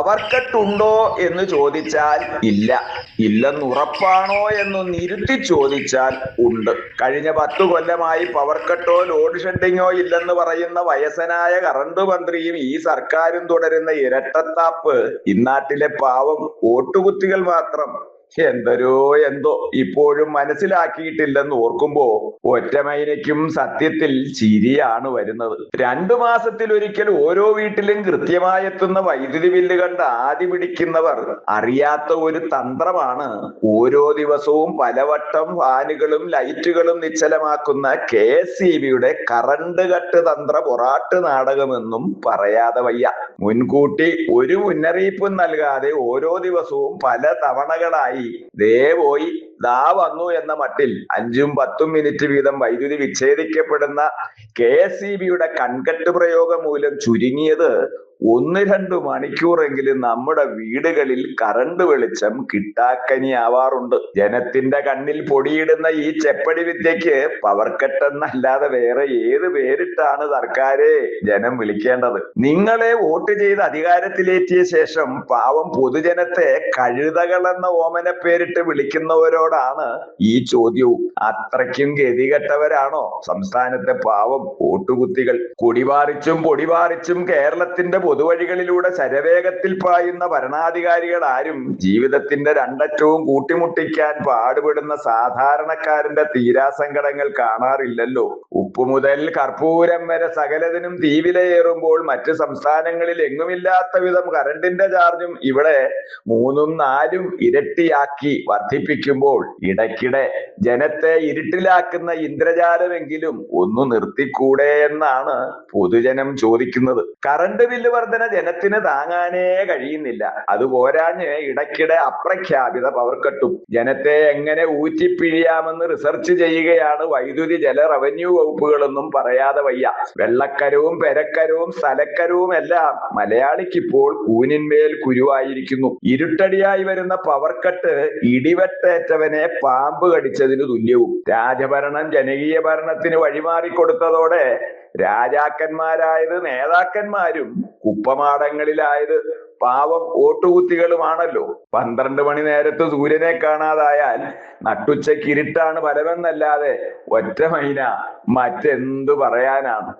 Power cut ഉണ്ടോ എന്ന് ചോദിച്ചാൽ ഇല്ല. ഇല്ലെന്ന് ഉറപ്പാണോ എന്ന് നിരുത്തി ചോദിച്ചാൽ ഉണ്ട്. കഴിഞ്ഞ പത്തു കൊല്ലമായി പവർക്കട്ടോ ലോഡ് ഷെഡിങ്ങോ ഇല്ലെന്ന് പറയുന്ന വയസ്സനായ കറണ്ട് മന്ത്രിയും ഈ സർക്കാരും തുടരുന്ന ഇരട്ടത്താപ്പ് ഇന്നാട്ടിലെ പാവം ഓട്ടുകുത്തികൾ മാത്രം എന്തരോ എന്തോ ഇപ്പോഴും മനസ്സിലാക്കിയിട്ടില്ലെന്ന് ഓർക്കുമ്പോ ഒറ്റമൈനയ്ക്കും സത്യത്തിൽ ചിരിയാണ് വരുന്നത്. രണ്ടു മാസത്തിൽ ഒരിക്കൽ ഓരോ വീട്ടിലും കൃത്യമായി എത്തുന്ന വൈദ്യുതി ബില്ല് കണ്ട് ആദ്യ പിടിക്കുന്നവർ അറിയാത്ത ഒരു തന്ത്രമാണ് ഓരോ ദിവസവും പലവട്ടം ഫാനുകളും ലൈറ്റുകളും നിശ്ചലമാക്കുന്ന കെ എസ് ഇ ബിയുടെ കറണ്ട് കട്ട് തന്ത്ര പൊറാട്ട് നാടകമെന്നും പറയാതെ വയ്യ. മുൻകൂട്ടി ഒരു മുന്നറിയിപ്പും നൽകാതെ ഓരോ ദിവസവും പല തവണകളായി ദേ പോയി. ദാ വന്നു എന്ന മട്ടിൽ അഞ്ചും പത്തും മിനിറ്റ് വീതം വൈദ്യുതി വിച്ഛേദിക്കപ്പെടുന്ന കെ എസ് ഇ ബിയുടെ കൺകെട്ട് പ്രയോഗം മൂലം ചുരുങ്ങിയത് ഒന്ന് രണ്ട് മണിക്കൂറെങ്കിലും നമ്മുടെ വീടുകളിൽ കറണ്ട് വെളിച്ചം കിട്ടാക്കനി ആവാറുണ്ട് ജനത്തിന്റെ കണ്ണിൽ പൊടിയിടുന്ന ഈ ചെപ്പടി വിദ്യക്ക് പവർ എന്നല്ലാതെ വേറെ ഏത് പേരിട്ടാണ് സർക്കാരെ ജനം വിളിക്കേണ്ടത്? നിങ്ങളെ വോട്ട് ചെയ്ത് അധികാരത്തിലേറ്റിയ ശേഷം പാവം പൊതുജനത്തെ കഴുതകളെന്ന ഓമന പേരിട്ട് വിളിക്കുന്നവരോടാണ് ഈ ചോദ്യവും. അത്രയ്ക്കും ഗതികെട്ടവരാണോ സംസ്ഥാനത്തെ പാവം വോട്ടുകുത്തികൾ? കൊടിവാറിച്ചും പൊടിവാറിച്ചും കേരളത്തിന്റെ പൊതുവഴികളിലൂടെ ശരവേഗത്തിൽ പായുന്ന ഭരണാധികാരികൾ ആരും ജീവിതത്തിന്റെ രണ്ടറ്റവും കൂട്ടിമുട്ടിക്കാൻ പാടുപെടുന്ന സാധാരണക്കാരന്റെ തീരാസങ്കടങ്ങൾ കാണാറില്ലല്ലോ. ഉപ്പു മുതൽ കർപ്പൂരം വരെ സകലതിനും തീവിലയേറുമ്പോൾ മറ്റ് സംസ്ഥാനങ്ങളിൽ എങ്ങുമില്ലാത്ത വിധം കറണ്ടിന്റെ ചാർജും ഇവിടെ മൂന്നും നാലും ഇരട്ടിയാക്കി വർദ്ധിപ്പിക്കുമ്പോൾ ഇടയ്ക്കിടെ ജനത്തെ ഇരുട്ടിലാക്കുന്ന ഇന്ദ്രജാലമെങ്കിലും ഒന്നു നിർത്തിക്കൂടെ എന്നാണ് പൊതുജനം ചോദിക്കുന്നത്. കറണ്ട് ബില്ല് വർധന ജനത്തിന് താങ്ങാനേ കഴിയുന്നില്ല. അത് പോരാഞ്ഞ് ഇടയ്ക്കിടെ അപ്രഖ്യാപിത പവർ കട്ടും ജനത്തെ എങ്ങനെ ഊറ്റിപ്പിഴിയാമെന്ന് റിസർച്ച് ചെയ്യുകയാണ് വൈദ്യുതി ജല റവന്യൂ വകുപ്പുകളൊന്നും പറയാതെ വയ്യ. വെള്ളക്കരവും പെരക്കരവും സ്ഥലക്കരവും എല്ലാം മലയാളിക്കിപ്പോൾ കൂനിന്മേൽ കുരുവായിരിക്കുന്നു. ഇരുട്ടടിയായി വരുന്ന പവർ കട്ട് ഇടിവെട്ടേറ്റവനെ പാമ്പ് കടിച്ചതിന് തുല്യവും. രാജഭരണം ജനകീയ ഭരണത്തിന് വഴിമാറിക്കൊടുത്തതോടെ രാജാക്കന്മാരായത് നേതാക്കന്മാരും കുപ്പമാടങ്ങളിലായത് പാവം ഓട്ടുകുത്തികളുമാണല്ലോ. പന്ത്രണ്ട് മണി നേരത്ത് സൂര്യനെ കാണാതായാൽ നട്ടുച്ചയ്ക്ക് ഇരുട്ടാണ് ഫലമെന്നല്ലാതെ ഒറ്റ മൈന മറ്റെന്തു പറയാനാണ്?